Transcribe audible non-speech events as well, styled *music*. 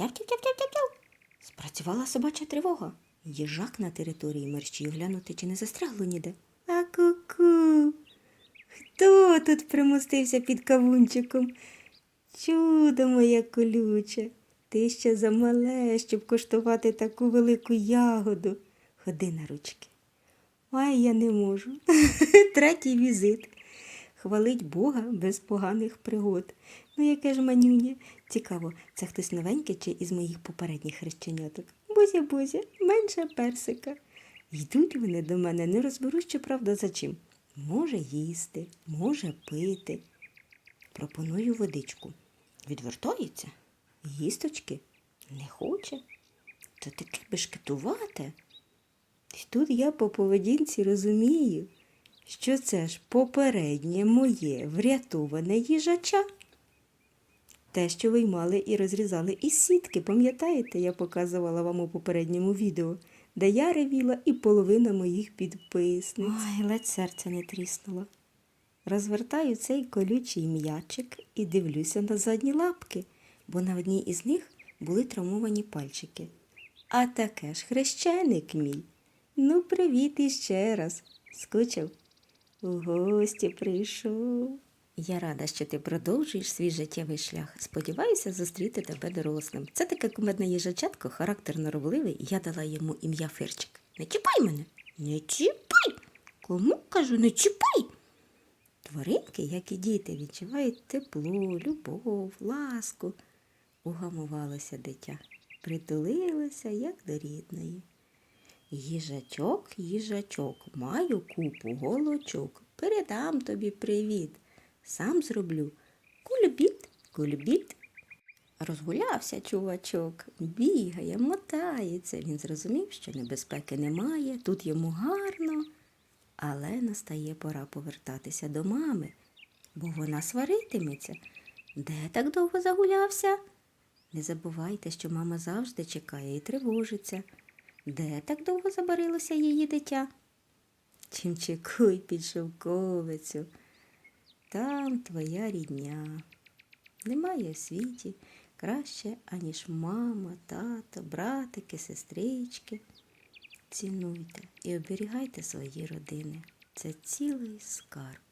Тяв-тяв-тяв-тяв-тяв. Спрацювала собача тривога. Їжак на території мерщій глянути, чи не застрягло ніде. А ку-ку. Хто тут примостився під кавунчиком? Чудо моє колюче, ти ще замале, щоб коштувати таку велику ягоду. Ходи на ручки. Ай, я не можу. *laughs* Третій візит. Хвалить Бога без поганих пригод. Ну, яке ж манюнє. Цікаво, це хтось новенький чи із моїх попередніх хрещеняток? Бузя, бузя, менше персика. Йдуть вони до мене, не розберу, що правда за чим. Може їсти, може пити. Пропоную водичку. Відвертається, їсточки не хоче. Та таке бешкетувате. І тут я по поведінці розумію, що це ж попереднє моє врятоване їжача. Те, що виймали і розрізали із сітки, пам'ятаєте, я показувала вам у попередньому відео, де я ревіла і половина моїх підписниць. Ой, ледь серце не тріснуло. Розвертаю цей колючий м'ячик і дивлюся на задні лапки, бо на одній із них були травмовані пальчики. А таке ж хрещеник мій. Ну, привіт іще раз. Скучив? У гості прийшов. Я рада, що ти продовжуєш свій життєвий шлях. Сподіваюся зустріти тебе дорослим. Це таке кумедне їжачатко, характер норовливий, я дала йому ім'я Фирчик. Не чіпай мене! Не чіпай! Кому кажу, не чіпай! Тваринки, як і діти, відчувають тепло, любов, ласку. Угамувалося дитя, притулилося, як до рідної. Їжачок, їжачок, маю купу голочок. Передам тобі привіт. Сам зроблю кульбіт, кульбіт. Розгулявся чувачок, бігає, мотається. Він зрозумів, що небезпеки немає, тут йому гарно. Але настає пора повертатися до мами, бо вона сваритиметься. Де так довго загулявся? Не забувайте, що мама завжди чекає і тривожиться. Де так довго забарилося її дитя? Чимчикуй під шовковицю. Там твоя рідня. Немає в світі краще, аніж мама, тато, братики, сестрички. Цінуйте і оберігайте свої родини. Це цілий скарб.